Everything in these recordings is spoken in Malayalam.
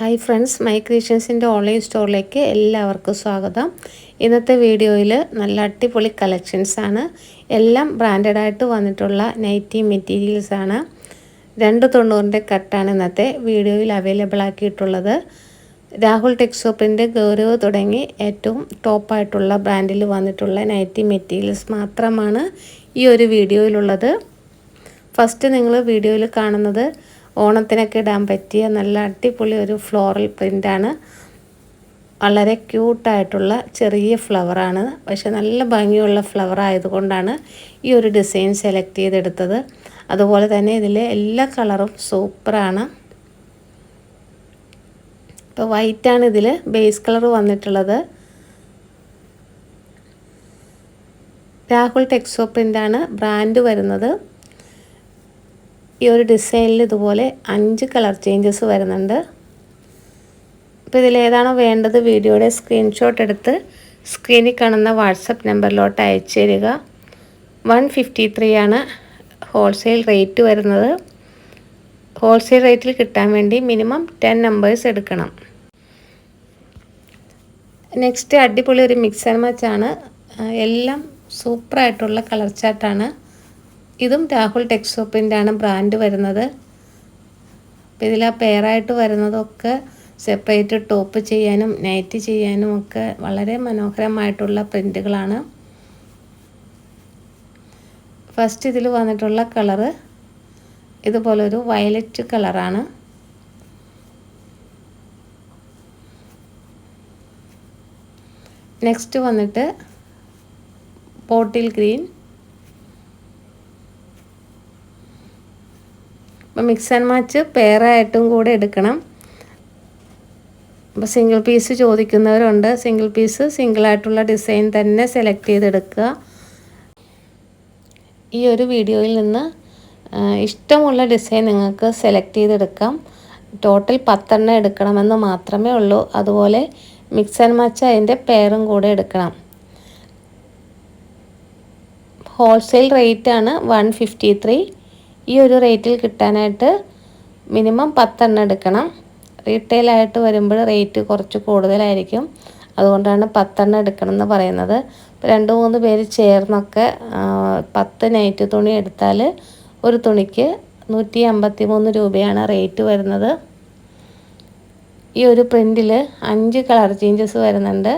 ഹായ് ഫ്രണ്ട്സ് മൈ ക്രിയേഷൻസിന്റെ ഓൺലൈൻ സ്റ്റോറിലേക്ക് എല്ലാവർക്കും സ്വാഗതം. ഇന്നത്തെ വീഡിയോയിൽ നല്ല അടിപൊളി കളക്ഷൻസ് ആണ്. എല്ലാം ബ്രാൻഡഡ് ആയിട്ട് വന്നിട്ടുള്ള നൈറ്റി മെറ്റീരിയൽസാണ് രണ്ട് തൊണ്ണൂറിന്റെ കട്ടാണ് ഇന്നത്തെ വീഡിയോയിൽ അവൈലബിൾ ആക്കിയിട്ടുള്ളത്. രാഹുൽ ടെക്സോപ്പിന്റെ ഗൗരവ് തുടങ്ങി ഏറ്റവും ടോപ്പായിട്ടുള്ള ബ്രാൻഡിൽ വന്നിട്ടുള്ള നൈറ്റി മെറ്റീരിയൽസ് മാത്രമാണ് ഈ ഒരു വീഡിയോയിലുള്ളത്. ഫസ്റ്റ് നിങ്ങൾ വീഡിയോയിൽ കാണുന്നത് ഓണത്തിനൊക്കെ ഇടാൻ പറ്റിയ നല്ല അടിപൊളി ഒരു ഫ്ലോറൽ പ്രിന്റാണ് വളരെ ക്യൂട്ടായിട്ടുള്ള ചെറിയ ഫ്ലവറാണ്. പക്ഷെ നല്ല ഭംഗിയുള്ള ഫ്ലവർ ആയതുകൊണ്ടാണ് ഈ ഒരു ഡിസൈൻ സെലക്ട് ചെയ്തെടുത്തത്. അതുപോലെ തന്നെ ഇതിലെ എല്ലാ കളറും സൂപ്പറാണ്. ഇപ്പോൾ വൈറ്റാണ് ഇതിൽ ബേസ് കളർ വന്നിട്ടുള്ളത്. രാഹുൽ ടെക്സോ പ്രിന്റാണ് ബ്രാൻഡ് വരുന്നത്. ഈ ഒരു ഡിസൈനിൽ ഇതുപോലെ അഞ്ച് കളർ ചേഞ്ചസ് വരുന്നുണ്ട്. അപ്പോൾ ഇതിലേതാണോ വേണ്ടത് വീഡിയോയുടെ സ്ക്രീൻഷോട്ട് എടുത്ത് സ്ക്രീനിൽ കാണുന്ന വാട്സപ്പ് നമ്പറിലോട്ട് അയച്ചു തരിക. വൺ ഫിഫ്റ്റി ത്രീ ആണ് ഹോൾസെയിൽ റേറ്റ് വരുന്നത്. ഹോൾസെയിൽ റേറ്റിൽ കിട്ടാൻ വേണ്ടി മിനിമം ടെൻ നമ്പേഴ്സ് എടുക്കണം. നെക്സ്റ്റ് അടിപൊളി ഒരു മിക്സ് മച്ചാണ് എല്ലാം സൂപ്പറായിട്ടുള്ള കളർ ചാർട്ടാണ് ഇതും രാഹുൽ ടെക്സോപ്പിന്റെ ആണ് ബ്രാൻഡ് വരുന്നത്. അപ്പോൾ ഇതിൽ ആ പെയറായിട്ട് വരുന്നതൊക്കെ സെപ്പറേറ്റ് ടോപ്പ് ചെയ്യാനും നൈറ്റ് ചെയ്യാനും ഒക്കെ വളരെ മനോഹരമായിട്ടുള്ള പ്രിന്റുകളാണ് ഫസ്റ്റ് ഇതിൽ വന്നിട്ടുള്ള കളറ് ഇതുപോലൊരു വയലറ്റ് കളറാണ് നെക്സ്റ്റ് വന്നിട്ട് ബോട്ടിൽ ഗ്രീൻ അപ്പോൾ മിക്സ് ആൻഡ് മാച്ച് പെയറായിട്ടും കൂടെ എടുക്കണം. അപ്പോൾ സിംഗിൾ പീസ് ചോദിക്കുന്നവരുണ്ട്. സിംഗിൾ പീസ് സിംഗിളായിട്ടുള്ള ഡിസൈൻ തന്നെ സെലക്ട് ചെയ്തെടുക്കുക. ഈ ഒരു വീഡിയോയിൽ നിന്ന് ഇഷ്ടമുള്ള ഡിസൈൻ നിങ്ങൾക്ക് സെലക്ട് ചെയ്തെടുക്കാം. ടോട്ടൽ പത്തെണ്ണം എടുക്കണമെന്ന് മാത്രമേ ഉള്ളൂ. അതുപോലെ മിക്സ് ആൻഡ് മാച്ച് അതിന്റെ പെയറും കൂടെ എടുക്കണം. ഹോൾസെയിൽ റേറ്റാണ് വൺ ഫിഫ്റ്റി ത്രീ ഈ ഒരു റേറ്റിൽ കിട്ടാനായിട്ട് മിനിമം പത്തെണ്ണം എടുക്കണം. റീറ്റെയിലായിട്ട് വരുമ്പോൾ റേറ്റ് കുറച്ച് കൂടുതലായിരിക്കും. അതുകൊണ്ടാണ് പത്തെണ്ണം എടുക്കണം എന്ന് പറയുന്നത്. രണ്ട് മൂന്ന് പേര് ചേർന്നൊക്കെ പത്ത് നൈറ്റ് തുണി എടുത്താൽ ഒരു തുണിക്ക് നൂറ്റി അമ്പത്തി മൂന്ന് രൂപയാണ് റേറ്റ് വരുന്നത്. ഈ ഒരു പ്രിന്റിൽ അഞ്ച് കളർ ചേഞ്ചസ് വരുന്നുണ്ട്.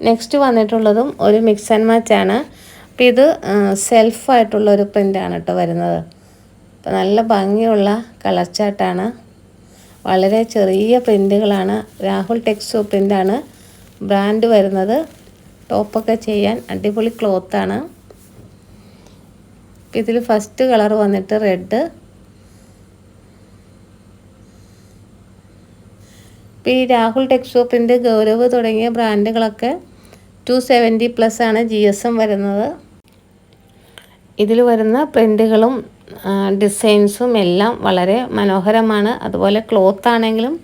നെക്സ്റ്റ് വന്നിട്ടുള്ളതും ഒരു മിക്സ് ആൻഡ് മാച്ച് ആണ്. അപ്പോൾ ഇത് സെൽഫായിട്ടുള്ള ഒരു പ്രിന്റാണ് കേട്ടോ വരുന്നത്. നല്ല ഭംഗിയുള്ള കളർ ചാട്ടാണ് വളരെ ചെറിയ പ്രിന്റുകളാണ് രാഹുൽ ടെക്സോ പ്രിന്റാണ് ബ്രാൻഡ് വരുന്നത്. ടോപ്പൊക്കെ ചെയ്യാൻ അടിപൊളി ക്ലോത്താണ് ഇതിൽ ഫസ്റ്റ് കളർ വന്നിട്ട് റെഡ് ഇപ്പോൾ ഈ രാഹുൽ ടെക്സോ പ്രിന്റ് ഗൗരവ് തുടങ്ങിയ ബ്രാൻഡുകളൊക്കെ ടു സെവന്റി പ്ലസ് ആണ് ജി എസ് എം വരുന്നത്. ഇതിൽ വരുന്ന പ്രിന്റുകളും ഡിസൈൻസും എല്ലാം വളരെ മനോഹരമാണ്. അതുപോലെ ക്ലോത്ത് ആണെങ്കിലും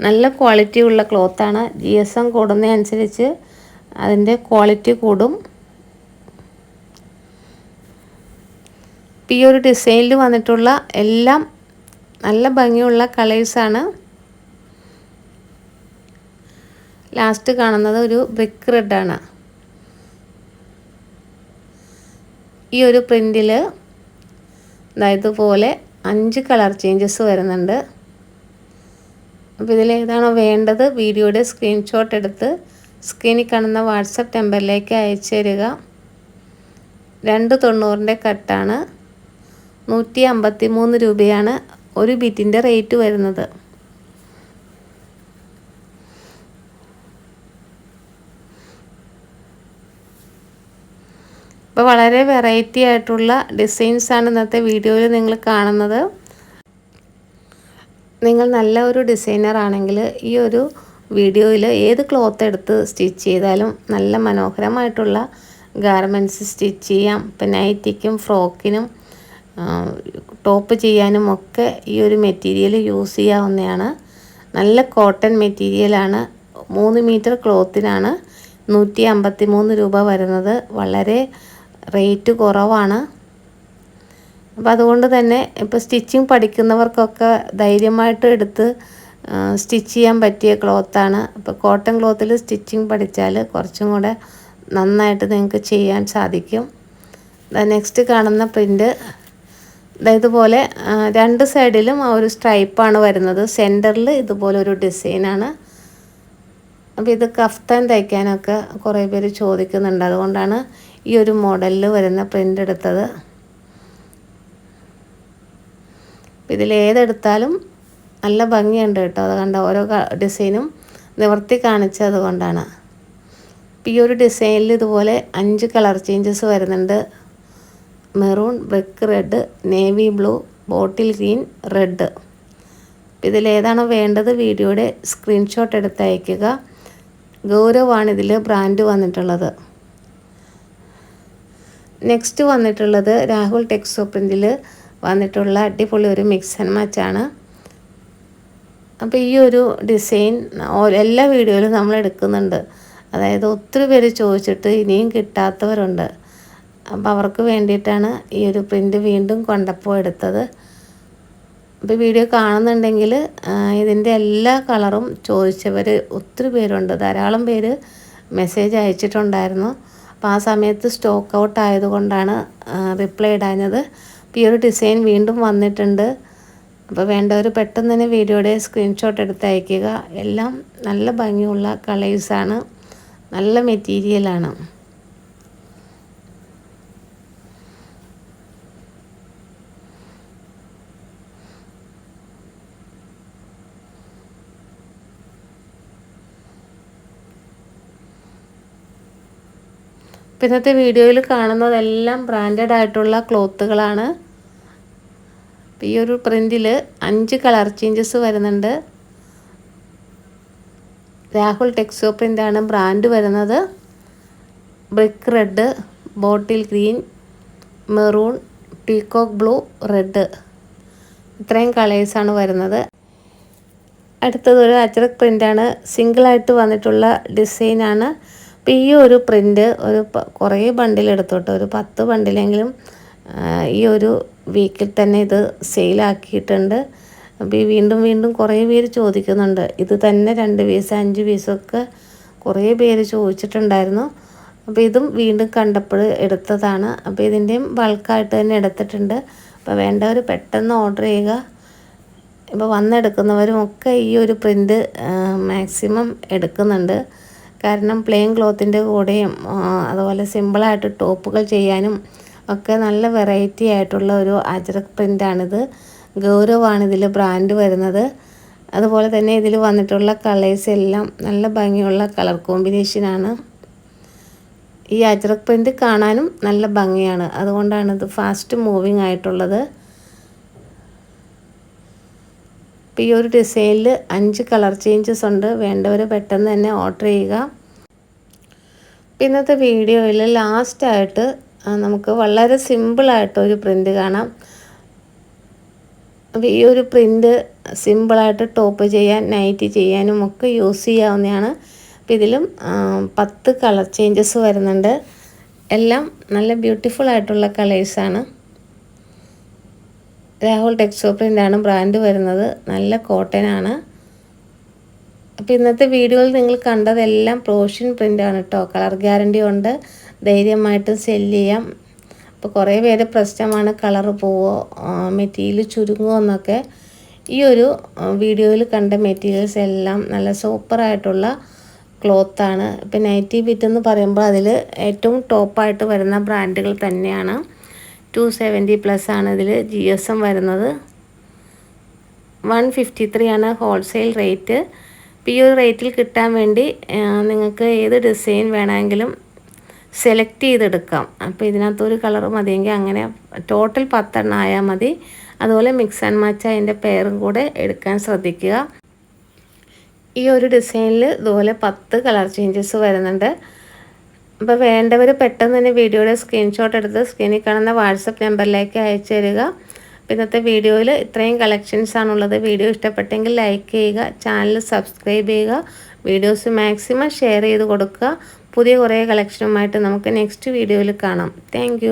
നല്ല ക്വാളിറ്റി ഉള്ള ക്ലോത്താണ് ജി എസ് എം കൂടുന്നതനുസരിച്ച് അതിന്റെ ക്വാളിറ്റി കൂടും. ഈ ഒരു ഡിസൈനിൽ വന്നിട്ടുള്ള എല്ലാം നല്ല ഭംഗിയുള്ള കളേഴ്സാണ് ലാസ്റ്റ് കാണുന്നത് ഒരു ബ്രിക്ക് റെഡാണ് ഈ ഒരു പ്രിന്റിൽ ഇതുപോലെ അഞ്ച് കളർ ചേഞ്ചസ് വരുന്നുണ്ട്. അപ്പോൾ ഇതിലേതാണോ വേണ്ടത് വീഡിയോയുടെ സ്ക്രീൻഷോട്ട് എടുത്ത് സ്ക്രീനിൽ കാണുന്ന വാട്സപ്പ് നമ്പറിലേക്ക് അയച്ചു തരിക രണ്ട് തൊണ്ണൂറിന്റെ കട്ടാണ്. നൂറ്റി അമ്പത്തി മൂന്ന് രൂപയാണ് ഒരു ബിറ്റിന്റെ റേറ്റ് വരുന്നത്. അപ്പോൾ വളരെ വെറൈറ്റി ആയിട്ടുള്ള ഡിസൈൻസാണ് ഇന്നത്തെ വീഡിയോയിൽ നിങ്ങൾ കാണുന്നത്. നിങ്ങൾ നല്ല ഒരു ഡിസൈനർ ആണെങ്കിൽ ഈ ഒരു വീഡിയോയിൽ ഏത് ക്ലോത്ത് എടുത്ത് സ്റ്റിച്ച് ചെയ്താലും നല്ല മനോഹരമായിട്ടുള്ള ഗാർമെന്റ്സ് സ്റ്റിച്ച് ചെയ്യാം. ഇപ്പം നൈറ്റിക്കും ഫ്രോക്കിനും ടോപ്പ് ചെയ്യാനും ഒക്കെ ഈ ഒരു മെറ്റീരിയൽ യൂസ് ചെയ്യാവുന്നതാണ്. നല്ല കോട്ടൺ മെറ്റീരിയലാണ് മൂന്ന് മീറ്റർ ക്ലോത്തിനാണ് നൂറ്റി അമ്പത്തി മൂന്ന് രൂപ വരുന്നത്. വളരെ റേറ്റ് കുറവാണ്. അപ്പോൾ അതുകൊണ്ട് തന്നെ ഇപ്പോൾ സ്റ്റിച്ചിങ് പഠിക്കുന്നവർക്കൊക്കെ ധൈര്യമായിട്ട് എടുത്ത് സ്റ്റിച്ച് ചെയ്യാൻ പറ്റിയ ക്ലോത്താണ്. അപ്പോൾ കോട്ടൺ ക്ലോത്തിൽ സ്റ്റിച്ചിങ് പഠിച്ചാൽ കുറച്ചും കൂടെ നന്നായിട്ട് നിങ്ങൾക്ക് ചെയ്യാൻ സാധിക്കും. നെക്സ്റ്റ് കാണുന്ന പ്രിന്റ് ഇതുപോലെ രണ്ട് സൈഡിലും ആ ഒരു സ്ട്രൈപ്പാണ് വരുന്നത്. സെന്ററിൽ ഇതുപോലെ ഒരു ഡിസൈനാണ്. അപ്പോൾ ഇത് കഫ്താൻ തയ്ക്കാനൊക്കെ കുറേ പേര് ചോദിക്കുന്നുണ്ട്. അതുകൊണ്ടാണ് ഈ ഒരു മോഡലിൽ വരുന്ന പ്രിന്റ് എടുത്തത്. ഇതിലേതെടുത്താലും നല്ല ഭംഗിയുണ്ട് കേട്ടോ. അത് കണ്ട ഓരോ ഡിസൈനും നിവർത്തി കാണിച്ചത് കൊണ്ടാണ് ഈ ഒരു ഡിസൈനിൽ ഇതുപോലെ അഞ്ച് കളർ ചേഞ്ചസ് വരുന്നുണ്ട്. Maroon brick red navy blue bottle green red ഇതിലേതാണോ വേണ്ടത് വീഡിയോയുടെ സ്ക്രീൻഷോട്ട് എടുത്തയക്കുക. ഗൗരവാണ് ഇതിൽ ബ്രാൻഡ് വന്നിട്ടുള്ളത്. നെക്സ്റ്റ് വന്നിട്ടുള്ളത് രാഹുൽ ടെക്സോ വന്നിട്ടുള്ള അടിപൊളി ഒരു മിക്സ് ആൻഡ് മാച്ചാണ് അപ്പോൾ ഈ ഒരു ഡിസൈൻ എല്ലാ വീഡിയോയിലും നമ്മൾ എടുക്കുന്നുണ്ട്. അതായത് ഒത്തിരി പേര് ചോദിച്ചിട്ട് ഇനിയും കിട്ടാത്തവരുണ്ട്. അപ്പോൾ അവർക്ക് വേണ്ടിയിട്ടാണ് ഈ ഒരു പ്രിന്റ് വീണ്ടും കൊണ്ടപ്പോൾ എടുത്തത്. അപ്പോൾ വീഡിയോ കാണുന്നുണ്ടെങ്കിൽ ഇതിന്റെ എല്ലാ കളറും ചോദിച്ചവർ ഒത്തിരി പേരുണ്ട്. ധാരാളം പേര് മെസ്സേജ് അയച്ചിട്ടുണ്ടായിരുന്നു. അപ്പോൾ ആ സമയത്ത് സ്റ്റോക്ക് ഔട്ട് ആയതുകൊണ്ടാണ് റിപ്ലൈ ഇടാഞ്ഞത്. ഈ ഒരു ഡിസൈൻ വീണ്ടും വന്നിട്ടുണ്ട്. അപ്പോൾ വേണ്ടവർ പെട്ടെന്ന് തന്നെ വീഡിയോയുടെ സ്ക്രീൻഷോട്ട് എടുത്ത് അയക്കുക എല്ലാം നല്ല ഭംഗിയുള്ള കളേഴ്സാണ് നല്ല മെറ്റീരിയലാണ് ഇന്നത്തെ വീഡിയോയിൽ കാണുന്നതെല്ലാം ബ്രാൻഡഡ് ആയിട്ടുള്ള ക്ലോത്തുകളാണ് ഈ ഒരു പ്രിന്റിൽ അഞ്ച് കളർ ചേഞ്ചസ് വരുന്നുണ്ട്. രാഹുൽ ടെക്സോ പ്രിന്റാണ് ബ്രാൻഡ് വരുന്നത്. Brick red bottle green maroon peacock blue red ഇത്രയും കളേഴ്സാണ് വരുന്നത്. അടുത്തത് ഒരു അച്ചറക് പ്രിന്റാണ് സിംഗിളായിട്ട് വന്നിട്ടുള്ള ഡിസൈനാണ് അപ്പോൾ ഈ ഒരു പ്രിന്റ് ഒരു കുറേ ബണ്ടിൽ എടുത്തോട്ടെ ഒരു പത്ത് ബണ്ടിലെങ്കിലും ഈ ഒരു വീക്കിൽ തന്നെ ഇത് സെയിലാക്കിയിട്ടുണ്ട്. അപ്പോൾ ഈ വീണ്ടും വീണ്ടും കുറേ പേര് ചോദിക്കുന്നുണ്ട്. ഇത് തന്നെ രണ്ട് പീസ് അഞ്ച് പീസൊക്കെ കുറേ പേര് ചോദിച്ചിട്ടുണ്ടായിരുന്നു. അപ്പോൾ ഇതും വീണ്ടും കണ്ടപ്പോൾ എടുത്തതാണ്. അപ്പോൾ ഇതിന്റെയും ബൾക്കായിട്ട് തന്നെ എടുത്തിട്ടുണ്ട്. അപ്പോൾ വേണ്ടവർ പെട്ടെന്ന് ഓർഡർ ചെയ്യുക. ഇപ്പോൾ വന്നെടുക്കുന്നവരും ഒക്കെ ഈ ഒരു പ്രിന്റ് മാക്സിമം എടുക്കുന്നുണ്ട്. കാരണം പ്ലെയിൻ ക്ലോത്തിന്റെ കൂടെയും അതുപോലെ സിമ്പിളായിട്ട് ടോപ്പുകൾ ചെയ്യാനും ഒക്കെ നല്ല വെറൈറ്റി ആയിട്ടുള്ള ഒരു അജറക് പ്രിന്റാണിത് ഗൗരവാണ് ഇതിൽ ബ്രാൻഡ് വരുന്നത്. അതുപോലെ തന്നെ ഇതിൽ വന്നിട്ടുള്ള കളേഴ്സ് എല്ലാം നല്ല ഭംഗിയുള്ള കളർ കോമ്പിനേഷനാണ് ഈ അജറക് പ്രിന്റ് കാണാനും നല്ല ഭംഗിയാണ്. അതുകൊണ്ടാണ് ഇത് ഫാസ്റ്റ് മൂവിങ് ആയിട്ടുള്ളത്. ഈ ഒരു ഡിസൈനിൽ അഞ്ച് കളർ ചേഞ്ചസ് ഉണ്ട്. വേണ്ടവർ പെട്ടെന്ന് തന്നെ ഓർഡർ ചെയ്യുക. ഇന്നത്തെ വീഡിയോയിൽ ലാസ്റ്റായിട്ട് നമുക്ക് വളരെ സിമ്പിളായിട്ടൊരു പ്രിന്റ് കാണാം. അപ്പോൾ ഈ ഒരു പ്രിന്റ് സിമ്പിളായിട്ട് ടോപ്പ് ചെയ്യാൻ നൈറ്റ് ചെയ്യാനും ഒക്കെ യൂസ് ചെയ്യാവുന്നതാണ്. അപ്പോൾ ഇതിലും പത്ത് കളർ ചേഞ്ചസ് വരുന്നുണ്ട്. എല്ലാം നല്ല ബ്യൂട്ടിഫുൾ ആയിട്ടുള്ള കളേഴ്സാണ് രാഹുൽ ടെക്സോ പ്രിന്റാണ് ബ്രാൻഡ് വരുന്നത്. നല്ല കോട്ടനാണ്. അപ്പോൾ ഇന്നത്തെ വീഡിയോയിൽ നിങ്ങൾ കണ്ടതെല്ലാം പ്രോഷ്യൻ പ്രിന്റാണ് കേട്ടോ കളർ ഗ്യാരണ്ടി ഉണ്ട്. ധൈര്യമായിട്ട് സെല്ല് ചെയ്യാം. അപ്പോൾ കുറേ പേര് പ്രശ്നമാണ് കളർ പോവോ മെറ്റീരിയൽ ചുരുങ്ങുമോ എന്നൊക്കെ. ഈ ഒരു വീഡിയോയിൽ കണ്ട മെറ്റീരിയൽസ് എല്ലാം നല്ല സൂപ്പറായിട്ടുള്ള ക്ലോത്താണ്. ഇപ്പം നൈറ്റി ബിറ്റ് എന്ന് പറയുമ്പോൾ അതിൽ ഏറ്റവും ടോപ്പായിട്ട് വരുന്ന ബ്രാൻഡുകൾ തന്നെയാണ്. ടു സെവന്റി പ്ലസ് ആണ് ഇതിൽ ജി എസ് എം വരുന്നത്. വൺ ഫിഫ്റ്റി ത്രീ ആണ് ഹോൾസെയിൽ റേറ്റ് ഈ ഒരു റേറ്റിൽ കിട്ടാൻ വേണ്ടി നിങ്ങൾക്ക് ഏത് ഡിസൈൻ വേണമെങ്കിലും സെലക്ട് ചെയ്തെടുക്കാം. അപ്പോൾ ഇതിനകത്തൊരു കളർ മതിയെങ്കിൽ അങ്ങനെ ടോട്ടൽ പത്തെണ്ണം ആയാൽ മതി. അതുപോലെ മിക്സ് ആൻഡ് മാച്ച് അതിന്റെ പെയറും കൂടെ എടുക്കാൻ ശ്രദ്ധിക്കുക. ഈ ഒരു ഡിസൈനിൽ ഇതുപോലെ പത്ത് കളർ ചേഞ്ചസ് വരുന്നുണ്ട്. അപ്പോൾ വേണ്ടവർ പെട്ടെന്ന് തന്നെ വീഡിയോയുടെ സ്ക്രീൻഷോട്ട് എടുത്ത് സ്ക്രീനിൽ കാണുന്ന വാട്സപ്പ് നമ്പറിലേക്ക് അയച്ചു തരിക. ഇന്നത്തെ വീഡിയോയിൽ ഇത്രയും കളക്ഷൻസ് ആണുള്ളത്. വീഡിയോ ഇഷ്ടപ്പെട്ടെങ്കിൽ ലൈക്ക് ചെയ്യുക ചാനൽ സബ്സ്ക്രൈബ് ചെയ്യുക വീഡിയോസ് മാക്സിമം ഷെയർ ചെയ്ത് കൊടുക്കുക. പുതിയ കുറേ കളക്ഷനുമായിട്ട് നമുക്ക് നെക്സ്റ്റ് വീഡിയോയിൽ കാണാം. താങ്ക്